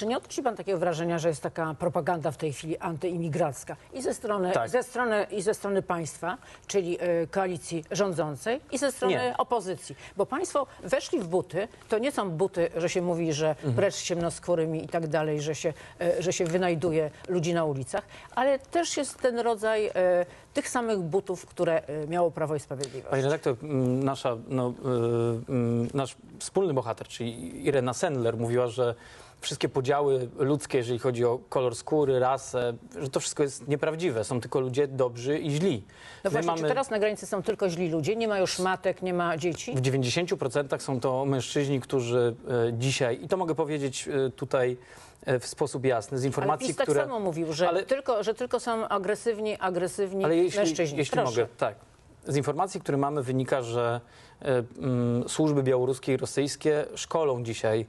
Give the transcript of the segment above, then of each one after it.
czy nie odnosi pan takiego wrażenia, że jest taka propaganda w tej chwili antyimigracka i ze strony, Tak. ze strony, i ze strony państwa, czyli e, koalicji rządzącej i ze strony Nie. opozycji? Bo państwo weszli w buty, to nie są buty, że się mówi, że Mhm. precz z ciemnoskórymi i tak dalej, że się, e, że się wynajduje ludzi na ulicach, ale też jest ten rodzaj e, tych samych butów, które e, miało Prawo i Sprawiedliwość. Pani redaktor, m, nasza, no, y, m, nasz wspólny bohater, czyli Irena Sendler, mówiła, że wszystkie podziały ludzkie, jeżeli chodzi o kolor skóry, rasę, że to wszystko jest nieprawdziwe. Są tylko ludzie dobrzy i źli. No My właśnie, czy teraz na granicy są tylko źli ludzie, nie ma już matek, nie ma dzieci? W 90% są to mężczyźni, którzy e, dzisiaj, i to mogę powiedzieć e, tutaj e, w sposób jasny, z Ale informacji, PiS tak które... samo mówił, że, Ale- tylko, że tylko są agresywni, agresywni Ale jeśli, mężczyźni. jeśli Proszę. mogę, tak. Z informacji, które mamy, wynika, że e, mm, służby białoruskie i rosyjskie szkolą dzisiaj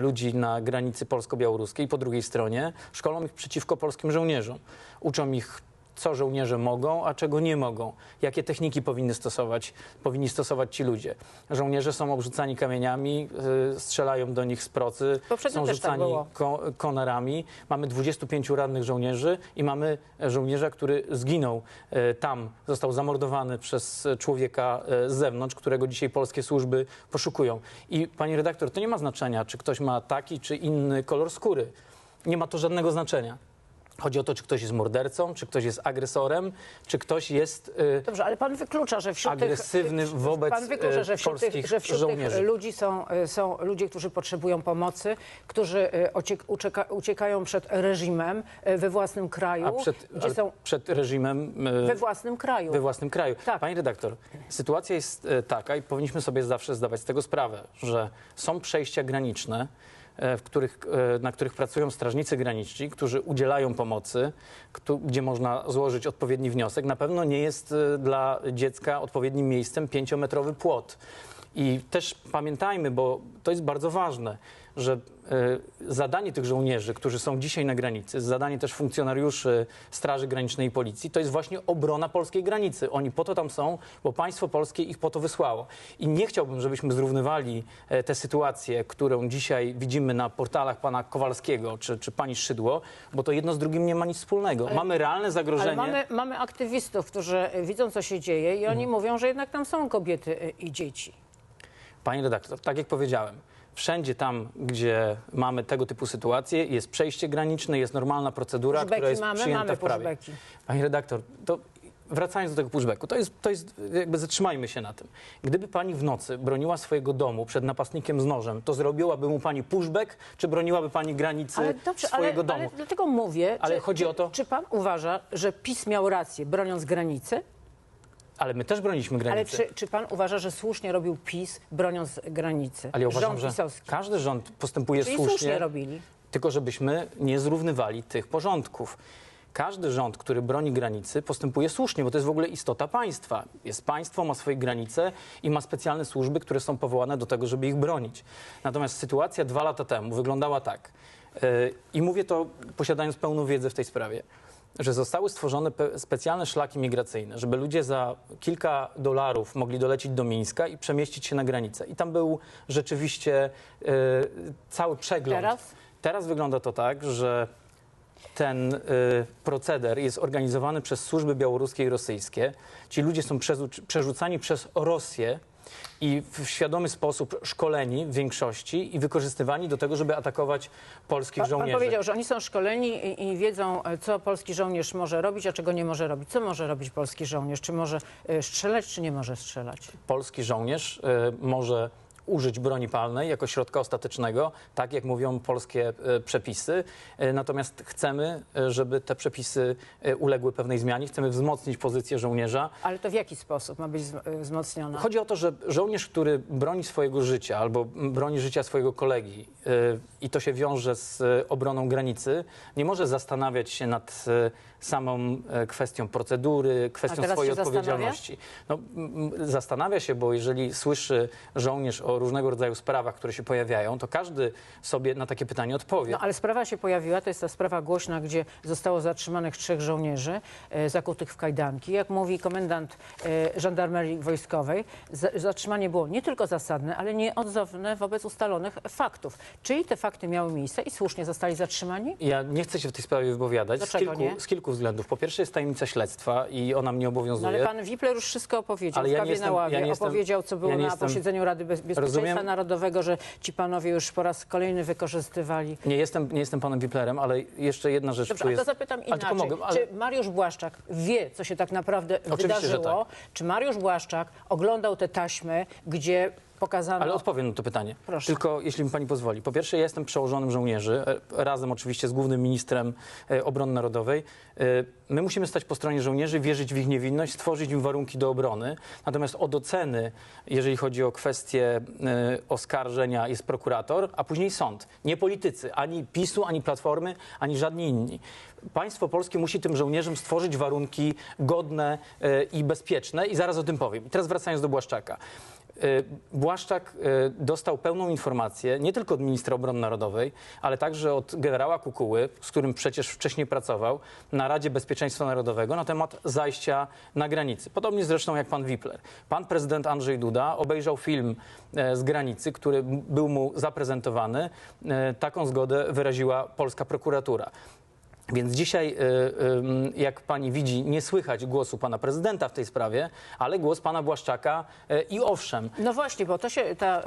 ludzi na granicy polsko-białoruskiej po drugiej stronie, szkolą ich przeciwko polskim żołnierzom. Uczą ich, co żołnierze mogą, a czego nie mogą. Jakie techniki powinny stosować, powinni stosować ci ludzie. Żołnierze są obrzucani kamieniami, e, strzelają do nich z procy, Poprzednio są tak rzucani ko konarami. Mamy 25 rannych żołnierzy i mamy żołnierza, który zginął e, tam, został zamordowany przez e, człowieka e, z zewnątrz, którego dzisiaj polskie służby poszukują. I pani redaktor, to nie ma znaczenia, czy ktoś ma taki czy inny kolor skóry. Nie ma to żadnego znaczenia. Chodzi o to, czy ktoś jest mordercą, czy ktoś jest agresorem, czy ktoś jest e, Dobrze, ale pan wyklucza, że wśród agresywny tych, wobec Pan wyklucza, że e, wśród, tych, polskich że wśród żołnierzy. tych ludzi są, e, są ludzie, którzy potrzebują pomocy, którzy ociek, ucieka, uciekają przed reżimem we własnym kraju, A przed, gdzie są przed reżimem e, we własnym kraju. we własnym kraju. Tak. Pani redaktor, sytuacja jest taka i powinniśmy sobie zawsze zdawać z tego sprawę, że są przejścia graniczne, w których, e, na których pracują strażnicy graniczni, którzy udzielają pomocy, gdzie można złożyć odpowiedni wniosek. Na pewno nie jest e, dla dziecka odpowiednim miejscem pięciometrowy płot. I też pamiętajmy, bo to jest bardzo ważne, że e, zadanie tych żołnierzy, którzy są dzisiaj na granicy, zadanie też funkcjonariuszy Straży Granicznej i Policji, to jest właśnie obrona polskiej granicy. Oni po to tam są, bo państwo polskie ich po to wysłało. I nie chciałbym, żebyśmy zrównywali e, tę sytuację, którą dzisiaj widzimy na portalach pana Kowalskiego czy, czy pani Szydło, bo to jedno z drugim nie ma nic wspólnego. mamy realne zagrożenie. Ale mamy, mamy aktywistów, którzy widzą, co się dzieje i oni Mhm. mówią, że jednak tam są kobiety e, i dzieci. Pani redaktor, tak jak powiedziałem, wszędzie tam, gdzie mamy tego typu sytuacje, jest przejście graniczne, jest normalna procedura, Pushbacki która jest mamy, przyjęta mamy w prawie. pushbacki. Pani redaktor, to wracając do tego pushbacku, to jest, to jest, jakby zatrzymajmy się na tym. Gdyby pani w nocy broniła swojego domu przed napastnikiem z nożem, to zrobiłaby mu pani pushback, czy broniłaby pani granicy Ale dobrze, swojego ale, domu? ale dlatego mówię, Ale czy, chodzi czy, o to- czy pan uważa, że PiS miał rację broniąc granicy? Ale my też broniliśmy Ale granicy. czy, czy pan uważa, że słusznie robił PiS broniąc granicy? Ale ja uważam, Rząd że pisowski. każdy rząd postępuje Czyli słusznie słusznie, robili. tylko żebyśmy nie zrównywali tych porządków. Każdy rząd, który broni granicy, postępuje słusznie, bo to jest w ogóle istota państwa. Jest państwo, ma swoje granice i ma specjalne służby, które są powołane do tego, żeby ich bronić. Natomiast sytuacja dwa lata temu wyglądała tak. Yy, I mówię to posiadając pełną wiedzę w tej sprawie. Że zostały stworzone pe- specjalne szlaki migracyjne, żeby ludzie za kilka dolarów mogli dolecieć do Mińska i przemieścić się na granicę. I tam był rzeczywiście yy, cały przegląd. Teraz? Teraz wygląda to tak, że ten y, proceder jest organizowany przez służby białoruskie i rosyjskie. Ci ludzie są przerzucani przez Rosję i w świadomy sposób szkoleni w większości i wykorzystywani do tego, żeby atakować polskich Pan, pan żołnierzy. powiedział, że oni są szkoleni i, i wiedzą, e, co polski żołnierz może robić, a czego nie może robić. Co może robić polski żołnierz? Czy może e, strzelać, czy nie może strzelać? Polski żołnierz y, może użyć broni palnej jako środka ostatecznego, tak jak mówią polskie y, przepisy. Y, Natomiast chcemy, y, żeby te przepisy uległy pewnej zmianie. Chcemy wzmocnić pozycję żołnierza. Ale to w jaki sposób ma być wz- e, wzmocniona? Chodzi o to, że żołnierz, który broni swojego życia albo broni życia swojego kolegi i to się wiąże z obroną granicy, nie może zastanawiać się nad samą kwestią procedury, kwestią swojej się zastanawia? odpowiedzialności. No, zastanawia się, bo jeżeli słyszy żołnierz o o różnego rodzaju sprawach, które się pojawiają, to każdy sobie na takie pytanie odpowie. No ale sprawa się pojawiła, to jest ta sprawa głośna, gdzie zostało zatrzymanych trzech żołnierzy e, zakutych w kajdanki. Jak mówi komendant e, żandarmerii wojskowej, za, zatrzymanie było nie tylko zasadne, ale nieodzowne wobec ustalonych faktów. Czyli te fakty miały miejsce i słusznie zostali zatrzymani? Ja nie chcę się w tej sprawie wypowiadać z kilku, nie? z kilku względów. Po pierwsze jest tajemnica śledztwa i ona mnie No, obowiązuje. ale pan Wipler już wszystko opowiedział. Ale w ja nie jestem- na ławie ja nie opowiedział, co było ja na jestem- posiedzeniu Rady Bez- Bezpieczeństwa. Narodowego, że ci panowie już po raz kolejny wykorzystywali. Nie jestem, nie jestem panem Wiplerem, ale jeszcze jedna rzecz Dobrze, a to jest. zapytam inaczej. tylko mogę, ale- Czy Mariusz Błaszczak wie, co się tak naprawdę Oczywiście, wydarzyło? Czy Mariusz Błaszczak oglądał te taśmy, gdzie pokazano... Ale odpowiem na to pytanie. Proszę. Tylko jeśli mi pani pozwoli. Po pierwsze, ja jestem przełożonym żołnierzy, e, razem oczywiście z głównym ministrem e, obrony narodowej. E, My musimy stać po stronie żołnierzy, wierzyć w ich niewinność, stworzyć im warunki do obrony. Natomiast od oceny, jeżeli chodzi o kwestie oskarżenia, jest prokurator, a później sąd. Nie politycy, ani PiSu, ani Platformy, ani żadni inni. Państwo polskie musi tym żołnierzom stworzyć warunki godne i bezpieczne i zaraz o tym powiem. I teraz wracając do Błaszczaka. Y, Błaszczak y, dostał pełną informację nie tylko od ministra obrony narodowej, ale także od generała Kukuły, z którym przecież wcześniej pracował na Radzie Bezpieczeństwa Narodowego na temat zajścia na granicy. Podobnie zresztą jak pan Wipler. Pan prezydent Andrzej Duda obejrzał film e, z granicy, który był mu zaprezentowany. E, Taką zgodę wyraziła polska prokuratura. Więc dzisiaj, y, y, jak pani widzi, nie słychać głosu pana prezydenta w tej sprawie, ale głos pana Błaszczaka y, i owszem, No właśnie, bo to się, ta,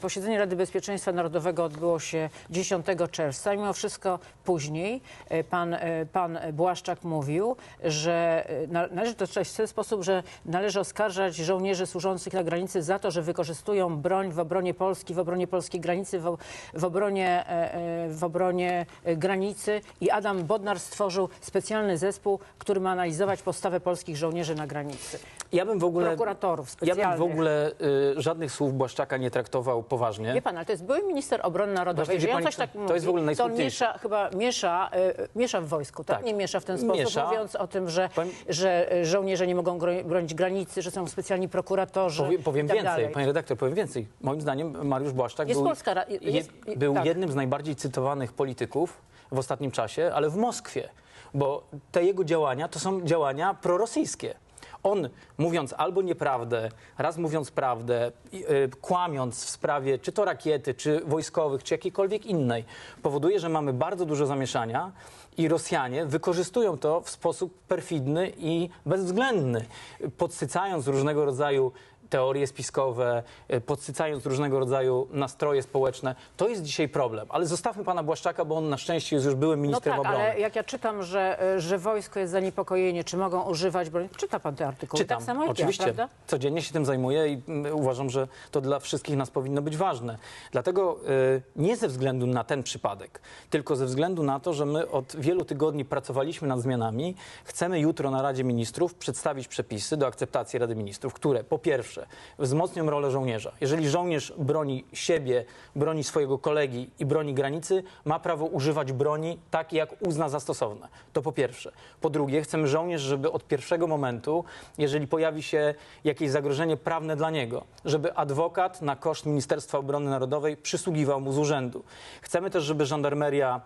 posiedzenie Rady Bezpieczeństwa Narodowego odbyło się 10 czerwca. Mimo wszystko później pan, pan Błaszczak mówił, że na- należy to czytać w ten sposób, że należy oskarżać żołnierzy służących na granicy za to, że wykorzystują broń w obronie Polski, w obronie polskiej granicy, w, w, obronie, e, e, obronie e, granicy i Adam Bodnar stworzył specjalny zespół, który ma analizować postawę polskich żołnierzy na granicy. ja bym w ogóle, Prokuratorów ja specjalnych. bym w ogóle y, żadnych słów Błaszczaka nie traktował poważnie. Wie pan, ale to jest były minister obrony narodowej. Właśnie, on pani, coś tak to mówi, jest w ogóle to on miesza, chyba miesza, y, miesza w wojsku, tak? Tak. Nie miesza w ten sposób, Miesza. mówiąc o tym, że, Powiem- że y, żołnierze nie mogą bronić granicy, że są specjalni prokuratorzy Powiem, tak więcej, dalej. panie redaktor, powiem więcej. Moim zdaniem Mariusz Błaszczak Jest był, Polska jest- był tak. jednym z najbardziej cytowanych polityków w ostatnim czasie, ale w Moskwie, bo te jego działania to są działania prorosyjskie. On mówiąc albo nieprawdę, raz mówiąc prawdę, y, kłamiąc w sprawie czy to rakiety, czy wojskowych, czy jakiejkolwiek innej, powoduje, że mamy bardzo dużo zamieszania i Rosjanie wykorzystują to w sposób perfidny i bezwzględny, podsycając różnego rodzaju teorie spiskowe, y, podsycając różnego rodzaju nastroje społeczne. To jest dzisiaj problem. Ale zostawmy pana Błaszczaka, bo on na szczęście jest już byłym No ministrem tak, obrony. ale jak ja czytam, że, y, że wojsko jest zaniepokojenie, czy mogą używać broni, czyta pan te artykuły, Czytam, tak samo oczywiście. ja, prawda? Codziennie się tym zajmuję i mm, uważam, że to dla wszystkich nas powinno być ważne. Dlatego y, nie ze względu na ten przypadek, tylko ze względu na to, że my od wielu tygodni pracowaliśmy nad zmianami. Chcemy jutro na Radzie Ministrów przedstawić przepisy do akceptacji Rady Ministrów, które po pierwsze wzmocnią rolę żołnierza. Jeżeli żołnierz broni siebie, broni swojego kolegi i broni granicy, ma prawo używać broni tak, jak uzna za stosowne. To po pierwsze. Po drugie, chcemy żołnierz, żeby od pierwszego momentu, jeżeli pojawi się jakieś zagrożenie prawne dla niego, żeby adwokat na koszt Ministerstwa Obrony Narodowej przysługiwał mu z urzędu. Chcemy też, żeby żandarmeria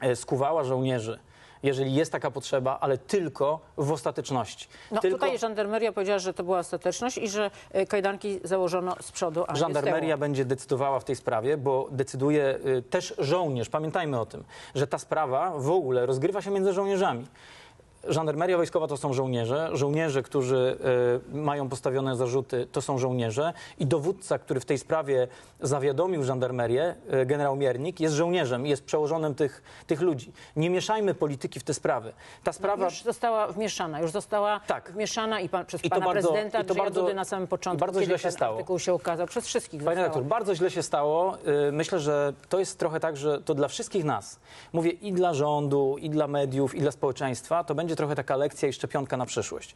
e, skuwała żołnierzy, jeżeli jest taka potrzeba, ale tylko w ostateczności. No tylko... tutaj żandarmeria powiedziała, że to była ostateczność i że y, kajdanki założono z przodu, a Żandarmeria będzie decydowała w tej sprawie, bo decyduje y, też żołnierz. Pamiętajmy o tym, że ta sprawa w ogóle rozgrywa się między żołnierzami. Żandarmeria wojskowa to są żołnierze, żołnierze, którzy y, mają postawione zarzuty, to są żołnierze i dowódca, który w tej sprawie zawiadomił żandarmerię, y, generał Miernik, jest żołnierzem i jest przełożonym tych, tych ludzi. Nie mieszajmy polityki w te sprawy. Ta sprawa... Już została wmieszana, już została Tak. wmieszana i pan, przez I pana bardzo- prezydenta i to bardzo- Dudy na samym początku, bardzo źle się stało. artykuł się ukazał. Przez wszystkich Panie zostało. redaktor, bardzo źle się stało. Y, Myślę, że to jest trochę tak, że to dla wszystkich nas, mówię i dla rządu, i dla mediów, i dla społeczeństwa, to będzie będzie trochę taka lekcja i szczepionka na przyszłość.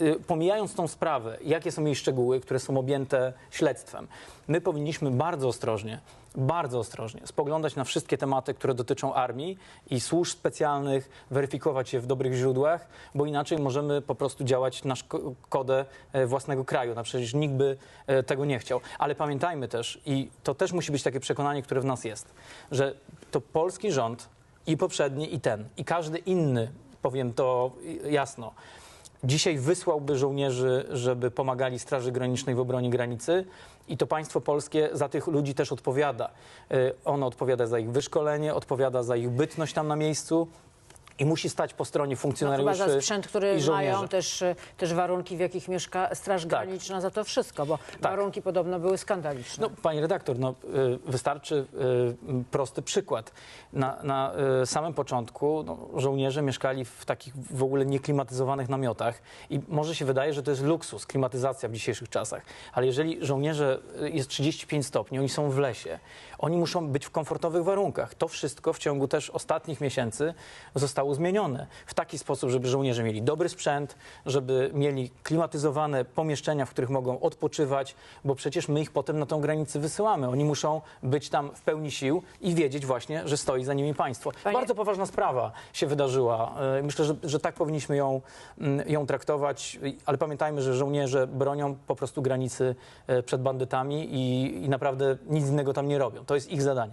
Y, Pomijając tą sprawę, jakie są jej szczegóły, które są objęte śledztwem, my powinniśmy bardzo ostrożnie, bardzo ostrożnie spoglądać na wszystkie tematy, które dotyczą armii i służb specjalnych, weryfikować je w dobrych źródłach, bo inaczej możemy po prostu działać na szkodę e, własnego kraju. No przecież nikt by e, tego nie chciał. Ale pamiętajmy też, i to też musi być takie przekonanie, które w nas jest, że to polski rząd i poprzedni, i ten, i każdy inny, powiem to jasno, dzisiaj wysłałby żołnierzy, żeby pomagali Straży Granicznej w obronie granicy i to państwo polskie za tych ludzi też odpowiada. Y, Ono odpowiada za ich wyszkolenie, odpowiada za ich bytność tam na miejscu i musi stać po stronie No, chyba funkcjonariuszy za sprzęt, który i żołnierzy. mają też, e, też warunki, w jakich mieszka Straż Graniczna za to wszystko, bo Tak. warunki podobno były skandaliczne. No, pani redaktor, no, y, wystarczy y, prosty przykład. Na, na y, samym początku no, żołnierze mieszkali w takich w ogóle nieklimatyzowanych namiotach i może się wydaje, że to jest luksus, klimatyzacja w dzisiejszych czasach, ale jeżeli żołnierze y, jest 35 stopni, oni są w lesie, oni muszą być w komfortowych warunkach. To wszystko w ciągu też ostatnich miesięcy zostało zmienione w taki sposób, żeby żołnierze mieli dobry sprzęt, żeby mieli klimatyzowane pomieszczenia, w których mogą odpoczywać, bo przecież my ich potem na tą granicę wysyłamy. Oni muszą być tam w pełni sił i wiedzieć właśnie, że stoi za nimi państwo. Panie- Bardzo poważna sprawa się wydarzyła. E, Myślę, że, że tak powinniśmy ją, mm, ją traktować, ale pamiętajmy, że żołnierze bronią po prostu granicy e, przed bandytami i, i naprawdę nic innego tam nie robią. To jest ich zadanie.